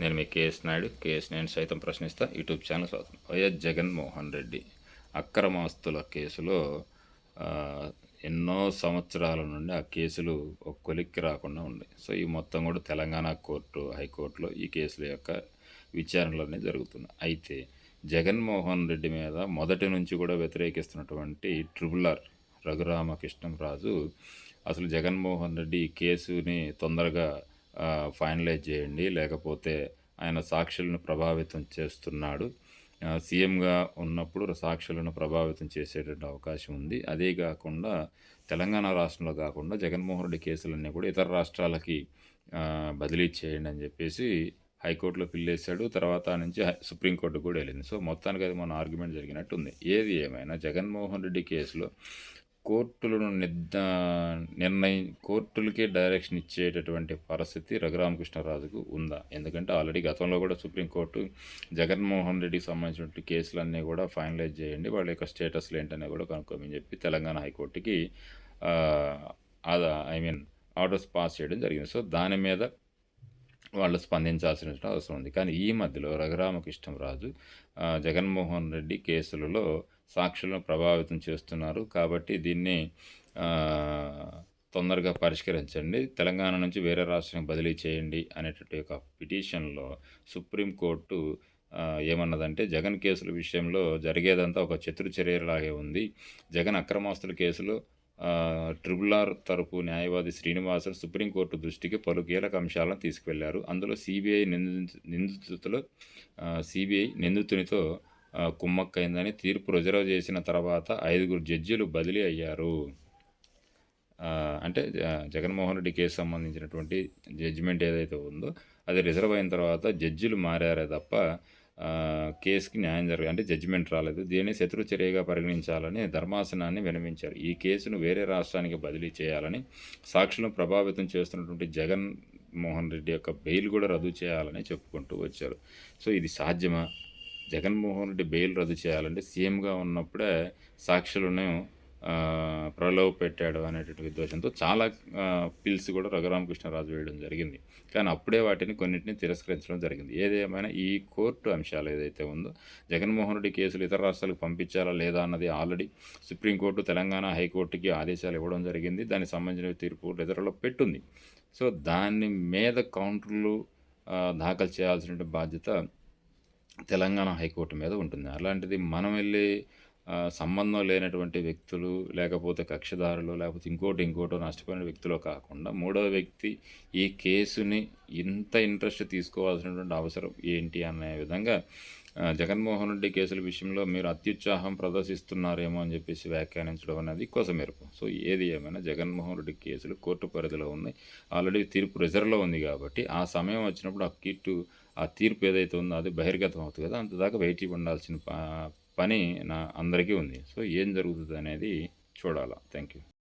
నేను మీ KS Naidu KS నేను సైతం ప్రశ్నిస్తా. యూట్యూబ్ ఛానల్ స్వాగతం. వైఎస్ జగన్మోహన్ రెడ్డి అక్రమాస్తుల కేసులో ఎన్నో సంవత్సరాల నుండి ఆ కేసులు ఒక కొలిక్కి రాకుండా ఉన్నాయి. సో ఈ మొత్తం కూడా తెలంగాణ కోర్టు హైకోర్టులో ఈ కేసుల యొక్క విచారణలన్నీ జరుగుతున్నాయి. అయితే జగన్మోహన్ రెడ్డి మీద మొదటి నుంచి కూడా వ్యతిరేకిస్తున్నటువంటి ట్రిబుల్ రఘురామకృష్ణం రాజు అసలు జగన్మోహన్ రెడ్డి ఈ కేసుని తొందరగా ఫైనలైజ్ చేయండి. లేకపోతే ఆయన సాక్షులను ప్రభావితం చేస్తున్నాడు. సీఎంగా ఉన్నప్పుడు సాక్షులను ప్రభావితం చేసేటువంటి అవకాశం ఉంది. అదే కాకుండా తెలంగాణ రాష్ట్రంలో కాకుండా జగన్మోహన్ రెడ్డి కేసులన్నీ కూడా ఇతర రాష్ట్రాలకి బదిలీ చేయండి అని చెప్పేసి హైకోర్టులో పిల్లేశాడు. తర్వాత ఆ నుంచి హై- సుప్రీంకోర్టు కూడా వెళ్ళింది. సో మొత్తానికి అది మన ఆర్గ్యుమెంట్ జరిగినట్టు ఉంది ఏది ఏమైనా జగన్మోహన్ రెడ్డి కేసులో కోర్టులను నిర్ద నిర్ణయం కోర్టులకే డైరెక్షన్ ఇచ్చేటటువంటి పరిస్థితి రఘురామకృష్ణరాజుకు ఉందా? ఎందుకంటే ఆల్రెడీ గతంలో కూడా సుప్రీంకోర్టు జగన్మోహన్ రెడ్డికి సంబంధించినటువంటి కేసులన్నీ కూడా ఫైనలైజ్ చేయండి. వాళ్ళ యొక్క స్టేటస్లు ఏంటనే కూడా కనుక్కోమని చెప్పి తెలంగాణ హైకోర్టుకి ఐ మీన్ ఆర్డర్స్ పాస్ చేయడం జరిగింది. సో దాని మీద వాళ్ళు స్పందించాల్సిన అవసరం ఉంది. కానీ ఈ మధ్యలో రఘురామకృష్ణరాజు జగన్మోహన్ రెడ్డి కేసులలో సాక్షులను ప్రభావితం చేస్తున్నారు. కాబట్టి దీన్ని తొందరగా పరిష్కరించండి. తెలంగాణ నుంచి వేరే రాష్ట్రానికి బదిలీ చేయండి అనేటటువంటి యొక్క పిటిషన్లో సుప్రీంకోర్టు ఏమన్నదంటే జగన్ కేసుల విషయంలో జరిగేదంతా ఒక చతుర్చర్యలాగే ఉంది. జగన్ అక్రమాస్తుల కేసులో ట్రిబుల్ ఆర్ తరపు న్యాయవాది శ్రీనివాసన్ సుప్రీంకోర్టు దృష్టికి పలు కీలక అంశాలను తీసుకువెళ్ళారు. అందులో సిబిఐ నిందితు నిందితులతో సిబిఐ నిందితునితో కుమ్మక్కైందని తీర్పు రిజర్వ్ చేసిన తర్వాత ఐదుగురు జడ్జీలు బదిలీ అయ్యారు. అంటే జ- జగన్మోహన్ రెడ్డి కేసు సంబంధించినటువంటి జడ్జిమెంట్ ఏదైతే ఉందో అది రిజర్వ్ అయిన తర్వాత జడ్జిలు మారారే తప్ప కేసుకి న్యాయం జరగ అంటే జడ్జిమెంట్ రాలేదు. దీన్ని శత్రు చర్యగా పరిగణించాలని ధర్మాసనాన్ని వినవించారు ఈ కేసును వేరే రాష్ట్రానికి బదిలీ చేయాలని సాక్షులను ప్రభావితం చేస్తున్నటువంటి జగన్ మోహన్ రెడ్డి యొక్క బెయిల్ కూడా రద్దు చేయాలని చెప్పుకుంటూ వచ్చారు. సో ఇది సాధ్యమా? జగన్మోహన్ రెడ్డి బెయిల్ రద్దు చేయాలంటే సీఎంగా ఉన్నప్పుడే సాక్షులను ప్రలోభ పెట్టాడు అనేటువంటి విద్వేషంతో చాలా పిల్స్ కూడా రఘురామకృష్ణరాజు వేయడం జరిగింది. కానీ అప్పుడే వాటిని కొన్నింటిని తిరస్కరించడం జరిగింది. ఏదేమైనా ఈ కోర్టు అంశాలు ఏదైతే ఉందో జగన్మోహన్ రెడ్డి కేసులు ఇతర రాష్ట్రాలకు పంపించాలా లేదా అన్నది ఆల్రెడీ సుప్రీంకోర్టు తెలంగాణ హైకోర్టుకి ఆదేశాలు ఇవ్వడం జరిగింది. దానికి సంబంధించిన తీర్పు రిజర్వ్లో పెట్టుంది. సో దాని మీద కౌంటర్లు దాఖలు చేయాల్సిన బాధ్యత తెలంగాణ హైకోర్టు మీద ఉంటుంది. అలాంటిది మనం వెళ్ళి సంబంధం లేనటువంటి వ్యక్తులు లేకపోతే కక్షదారులు లేకపోతే ఇంకోటి ఇంకోటో నష్టపోయిన వ్యక్తులు కాకుండా మూడవ వ్యక్తి ఈ కేసుని ఇంత ఇంట్రెస్ట్ తీసుకోవాల్సినటువంటి అవసరం ఏంటి అనే విధంగా జగన్మోహన్ రెడ్డి కేసుల విషయంలో మీరు అత్యుత్సాహం ప్రదర్శిస్తున్నారేమో అని చెప్పేసి వ్యాఖ్యానించడం అనేది కొసమెరుపు సో ఏది ఏమైనా జగన్మోహన్ రెడ్డి కేసులు కోర్టు పరిధిలో ఉన్నాయి. ఆల్రెడీ తీర్పు రిజర్వ్లో ఉంది కాబట్టి ఆ సమయం వచ్చినప్పుడు ఆ కిట్టు ఆ తీర్పు ఏదైతే ఉందో అది బహిర్గతం అవుతుంది కదా అంతదాకా వెయిట్ ఉండాల్సిన ప- పని నా అందరికీ ఉంది. సో ఏం జరుగుతుంది అనేది చూడాలా. Thank you